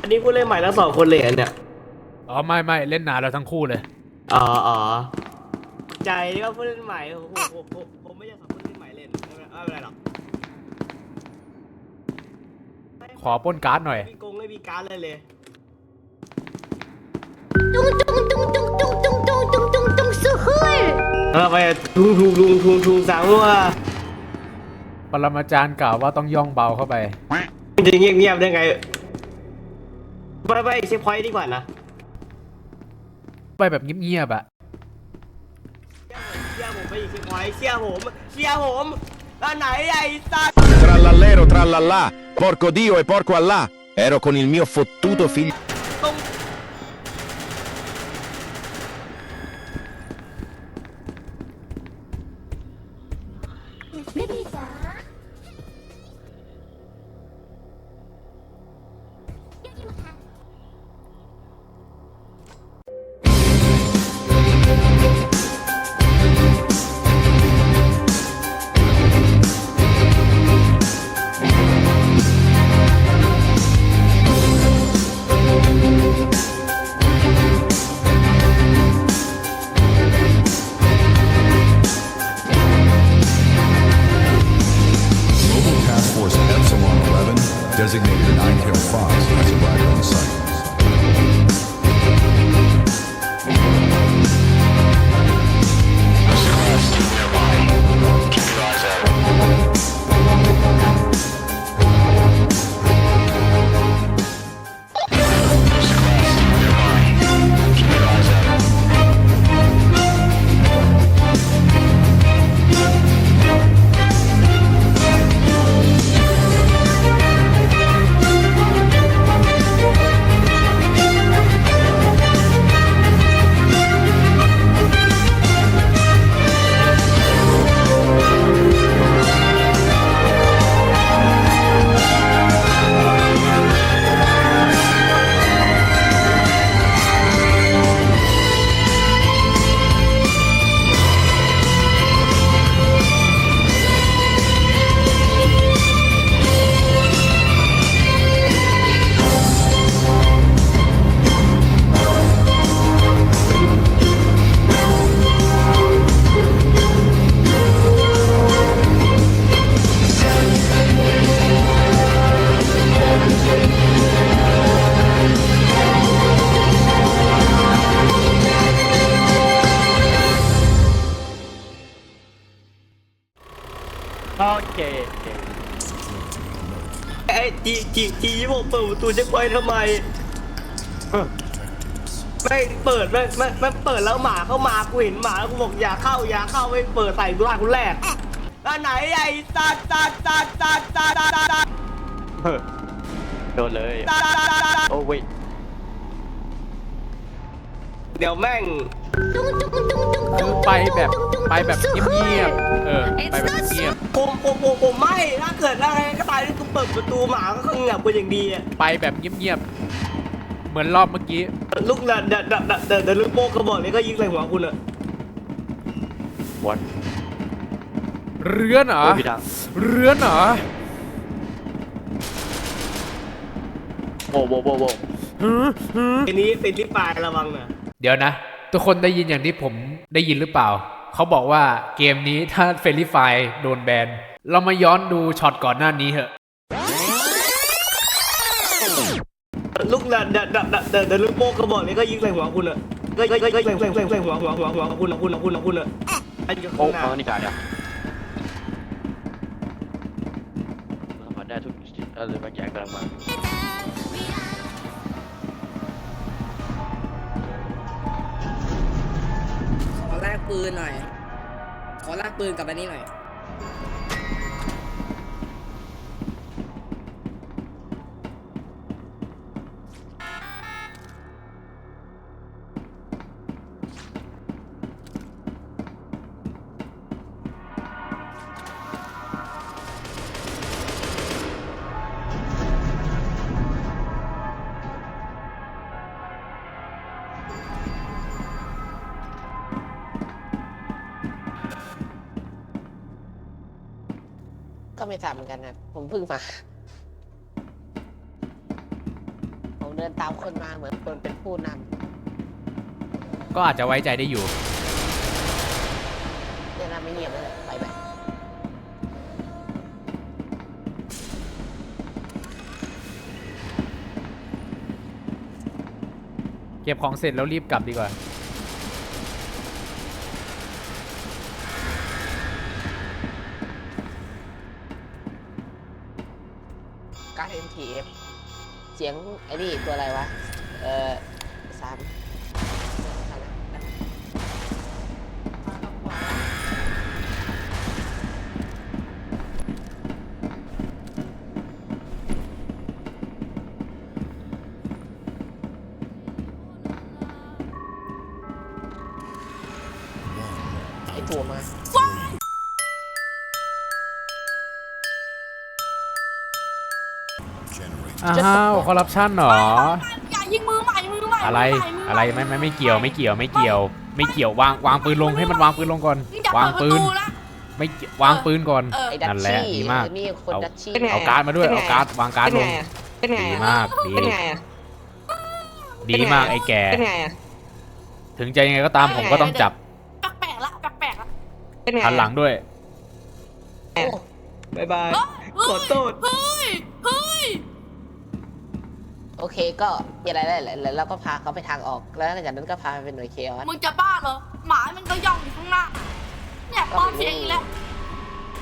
อันนี้ผู้เล่นใหม่แล้วสองคนเลยเนี่ยอ๋อไม่ไม่เล่นนานแล้วทั้งคู่เลย อ๋ออ๋อใจนี่ก็ผู้เล่นใหม่ผมผมผมผมไม่อยากสอนผู้เล่นใหม่เล่นไม่เป็นไรหรอกขอป้นการ์ดหน่อย มีกงไม่มีการ์ดเลยเลย ดุ้งดุ้งดุ้งดุ้งดุ้งดุ้งดุ้งดุ้งดุ้งดุ้งสุดเฮ้ยเราไปทุงทุงทุงทุงทุงสามว่าปรมาจารย์กล่าวว่าต้องย่องเบาเข้าไปมันจะเงียบเงียบได้ไง ไปไปเช็คพอยต์ดีกว่านะไปแบบเงียบๆอะเชื่อผมไปอีกเช็คพอยต์เชื่อผมเชื่อผมแล้วไหนไอ้สัตว์ Trallallero trallallà, porco Dio e porco Allah. Ero con il mio fottuto figlio. designate the nine-tailed Fox as a ride on site. โอเคไอ้ทีทีที่อกเปิดประตูเช็คพอยทำไมไม่เปิดไม่ไม่ไม่เปิดแล้วหมาเข้ามากูเห็นหมาแล้วกูบอกอย่าเข้าอย่าเข้าไม่เปิดใส่กูลากกูแรกอันไหนไอ้ตาตาตาตาตาตาตาตาโดนเลยโอ้ยเดี๋ยวแม่ง คือไปแบบไปแบบเงียบๆเออไปแบบเงียบผมผมผมผมไม่ถ้าเกิดอะไรก็ตายที่กูเปิดประตูหมาก็คงเงียบกูอย่างดีอะไปแบบเงียบๆเหมือนรอบเมื่อกี้ลูกเดินเดินเดินเดินเดินเดินลูกโป่งกระบอกนี้ก็ยิงใส่หัวคุณอะวันเรือนเหรอโอ้ยพี่ดังเรือนเหรอโว้โว้โว้โว้ทีนี้เป็นที่ปลายระวังนะเดี๋ยวนะ ทุกคนได้ยินอย่างที่ผมได้ยินหรือเปล่า เขาบอกว่าเกมนี้ถ้าเฟรนลี่ไฟโดนแบน เรามาย้อนดูช็อตก่อนหน้านี้เหอะลูกเดินเดินเดินเดินเดินเดินลูกโป่งกระบอกนี้ก็ยิงใส่หัวคุณอะก็ก็ก็ก็ใส่ใส่ใส่ใส่หัวหัวหัวหัวหัวคุณอะคุณอะคุณอะคุณอะไอ้เจ้าโอ้ข้างหน้าฟังนี่การเนี่ยเราผ่านได้ทุกอะไรบางอย่างกำลังมา ลากปืนหน่อย ขอลากปืนกับอันนี้หน่อย ไม่ทราบเหมือนกันนะผมเพิ่งมา ผมเดินตามคนมาเหมือนคนเป็นผู้นก็อาจจะไว้ใจได้อยู่ำเนี่ยนะไม่เงียบเลยไปไปเก็บของเสร็จแล้วรีบกลับดีกว่า การ MTF เสียงไอ้นี่ตัวอะไรวะ เอ่อสามไอ้ตัวมา อ้าวคอร์รัปชันเหรอ อย่ายิงมือใหม่มือใหม่อะไรมืใหม่มือะไรไม่ไม่ไม่เกี่ยวไม่เกี่ยวไม่เกี่ยว ไม่เกี่ยววางวางปืนลงให้มันวางปืนลงก่อนมึงอย่วางเปิดปืประนตูละไม่เกี่ยววางปืนก่อนเออไอ้ดัชนั่นแหละชี่ดีมากเออนี่คนเอาดัชชี่เอาการ์ดมาด้วยเอาการ์ดวางการ์ดลงเป็นไงดีอะมากดีเป็นไงอะดีมากไอ้แก่ เป็นไงอะถึงจะยังไงก็ตามผมก็ต้องจับแปลกๆละแปลกๆละเป็นไงหันหลังด้วยโอ้บายบายเฮ้ยขอโทษเฮ้ยเฮ้ย โอเคก็มีอะไรได้แล้วแล้วก็พาเขาไปทางออกแล้วหลังจากนั้นก็พาไปเป็นหน่วยเคออสมึงจะบ้าเหรอ หมามันก็ย่องอยู่ข้างหน้า เนี่ยปลอมเสียงอีกแล้ว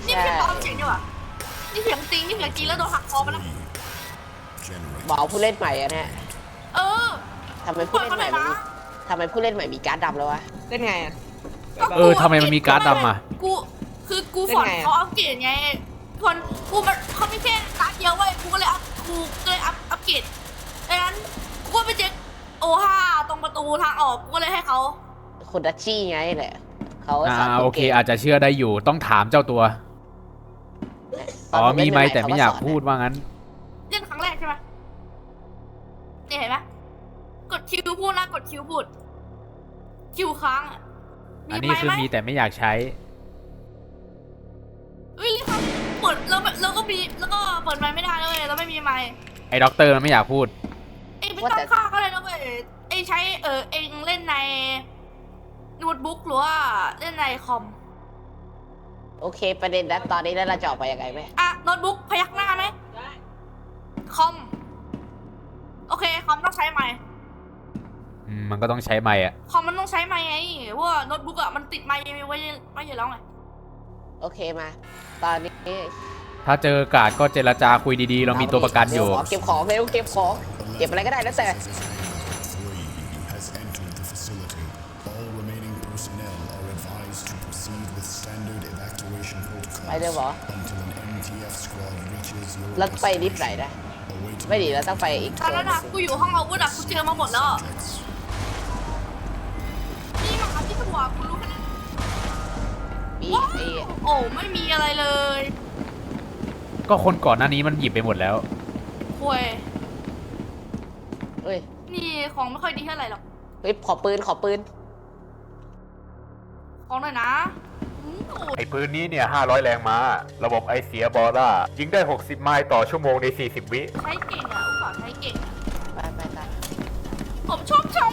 นี่ไม่ใช่ปลอมเสียงดีกว่านี่เสียงจริงนี่เสียงจริงแล้วโดนหักคอไปแล้วหมอผู้เล่นใหม่อะเนี่ยเออ ทำไมผู้เล่นใหม่ปล่อยเขาหน่มัอนยมีนะทำไมผู้เล่นใหม่มีการ์ดดำแล้ววะเป็นไงอะเออทำไมมันมีการ์ดดำอะกู คือกูเป็นสอนไงอะเขาอัปเกรดไงคนกูมันเขาไม่แค่การ์ดเดียวเว้ยกูก็เลยอัพกูก็เลยอัพอัปเกรดดัง นั้นกูก็ไปเจอโอห้าตรงประตูทางออกกูก็เลยให้เขาคุณดัชชี่ไงแหละเขาอ่าสนโอเคก่งอาจจะเชื่อได้อยู่ต้องถามเจ้าตัวตอ๋นอผมีเล่นไหมใๆแต่ไม่เขอยากสนพูดว่างั้น เล่นครั้งแรกใช่ไหมเนี่ยเห็นไหมกดคิวพูดนะกดคิวพูด คิวค้างอะอันนี้ไมค์คือไหมีแต่ไม่อยากใช้เอ้ยครับเปิดแล้วแล้วก็มีแล้วก็เปิดไมค์ไม่ได้แล้วเว้ยแล้วไม่มีไมค์ไอ้ด็อกเตอร์มันไม่อยากพูด เอ้ยไม่ตั้งค่าก็เลยนะเว้ยเอ้ยใช้เออเองเล่นในโน้ตบุ๊กหรือว่าเล่นในคอมโอเค ประเด็นนั้นตอนนี้แล้วเราจะออกไปยังไงไหมอะโน้ตบุ๊กพยักหน้าไหมคอม โอเคคอมต้องใช้ไมค์อืมมันก็ต้องใช้ไมค์อะคอมมันต้องใช้ไมค์ไงเพราะว่าโน้ตบุ๊กอะมันติดไมค์ไว้ไว้อยู่แล้วไงโอเคมา ตอนนี้ ถ้าเจอกาดก็เจรจาคุยดีๆ เรามีตัวประกันอยู่เก็บของเร็วเก็บของเก็บอะไรก็ได้แล้วแต่ ไปเร็วเหรอแล้วไปลิฟต์ไหนนะไม่ดีเราต้องไปอีกตอนนั้นะกูอยู่ห้องอาวุธอะกูเจอมาหมดแล้วนี่มาครับที่ตัวกูรู้แค่นั้นมีโอ้ไม่มีอะไรเลย ก็คนก่อนหน้านี้มันหยิบไปหมดแล้วห่วยเอ้ย นี่ของไม่ค่อยดีเท่าไหร่หรอก เฮ้ย ขอปืน ขอปืน ของหน่อยนะอืมโอ้ไอ้ปืนนี้เนี่ย 500 แรงม้า ระบบไอเสียบอล่ายิงได้ 60 ไมล์ต่อชั่วโมงใน 40 วิ ใช้เก่งอะอุตส่าห์ใช้เก่งอะไปไปไปผมชอบชม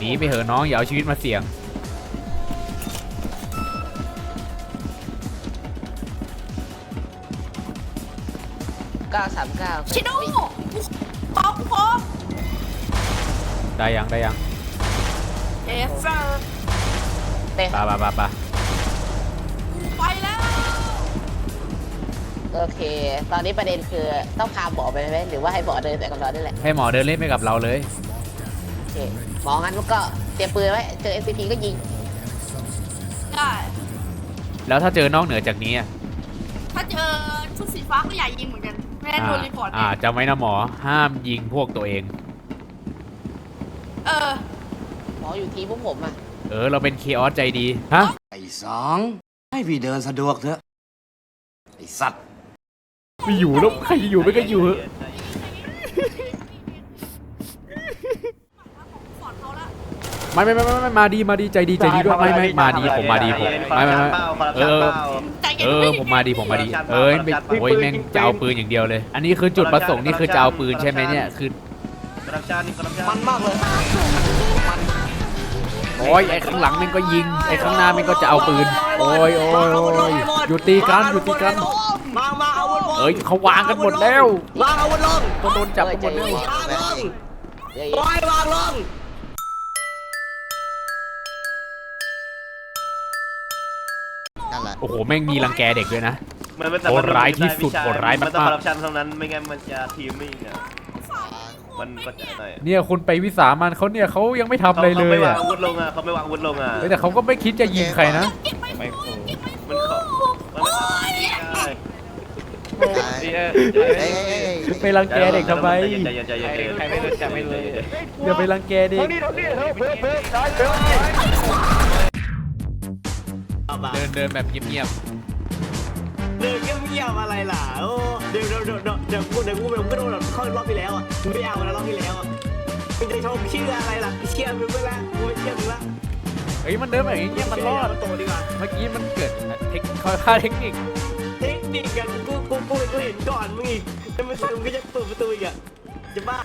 หนีไปเหอะน้องอย่าเอาชีวิตมาเสี่ยง939ชิโน่ขอขอได้ยังได้ยังเอฟเฟอร์เต้ปะปะปะปะกูไปแล้ว โอเค ตอนนี้ประเด็นคือต้องพาหมอไปไหมหรือว่าให้หมอเดินไปกับเราได้แหละให้หมอเดินเล่นไปกับเราเลย โอเค หมองั้นก็เตรียมปืนไว้เจอ SCP ก็ยิง ได้แล้วถ้าเจอนอกเหนือจากนี้อะถ้าเจอชุดสีฟ้าก็อย่ายิงเหมือนกันไม่งั้นอ่าโดนรีพอร์ตอ่าจำไว้นะหมอห้ามยิงพวกตัวเอง เออ หมออยู่ทีมพวกผมอะ เออ เราเป็นเคออสใจดี ฮะ ไอ้สอง ให้พี่เดินสะดวกเถอะ ไอ้สัตว์ไม่อยู่แล้วใครจะอยู่ไม่ก็อยู่เหอะ สอนเขาละ ไม่ไม่ไม่ไม่ไม่มาดีมาดีใจดีใจดีด้วยไม่ไม่มาดีผมมาดีผมไม่ไม่ไม่เออเออผมมาดีผมมาดี เออเป็นโอ้ยแม่งจะเอาปืนอย่างเดียวเลย อันนี้คือจุดประสงค์นี่คือจะเอาปืนใช่ไหมเนี่ยคือมันมากเลยโอ้ยไอ้ข้างหลังม่งก็ยิงไอ้ข้างหน้าม่งก็จะเอาปืน โอ้ยโอ้ยโอ้ยหยุดตีกันหยุดตีกันมามาอาวุธเอ้ยเขาวางกันหมดแล้ววางอาวุธลงก็โดนจับกันหมดแล้ววางลงปล่อยวางลง โอ้โห แม่งมีรังแกเด็กด้วยนะ มันไม่แต่โหดร้ายที่สุดโหดร้ายมากๆ มันต้องคอร์รัปชันเท่านั้นไม่งั้นมันจะทีมมิ่งอะมันก็จะหน่อยเนี่ยคุณไปวิสามันเขาเนี่ยเขายังไม่ทำอะไรเลเขายไม่วางอะอาวุธลงอะเขาไม่วางอาวุธลงอะเฮ้ยแต่เขาก็ไม่คิดจะยิงใครนะเก็บไม่ฟูเก็บไม่ฟูมันขอมันไม่ทำได้เฮ้ยเฮ้ยเฮ้ยเฮ้ยไปรังแกเด็กทำไมใจเย็นใจเย็นใจเย็นใจเย็นใครไม่รู้จักไม่รู้ อย่าไปรังแกเด็กเดิ นเดินแบบเงียบเดินเงียบๆอะไรล่ะโอ้เดี๋ยวเดี๋ยวเดี๋ยวเดี๋ยวเดี๋ยวกูเดี๋ยวกูเดี๋ยวกูโดนแบบเข้ารอบที่แล้วอะมึงไม่เอาแล้วรอบที่แล้วอะมึงจะชมเชื่ออะไรล่ะเชื่อมึงไปละกูไม่เชื่อมึงละๆเฮ้ยมันเดินแบบอย่างเงี้ยมันรอด โตดีกว่าเมื่อกี้มันเกิดเทคค่าเทคนิคเทคนิคกันกูกูกูกูเห็นก่อนมึงอีกจะมาถึงก็จะเปิดประตูอีกอะจะบ้า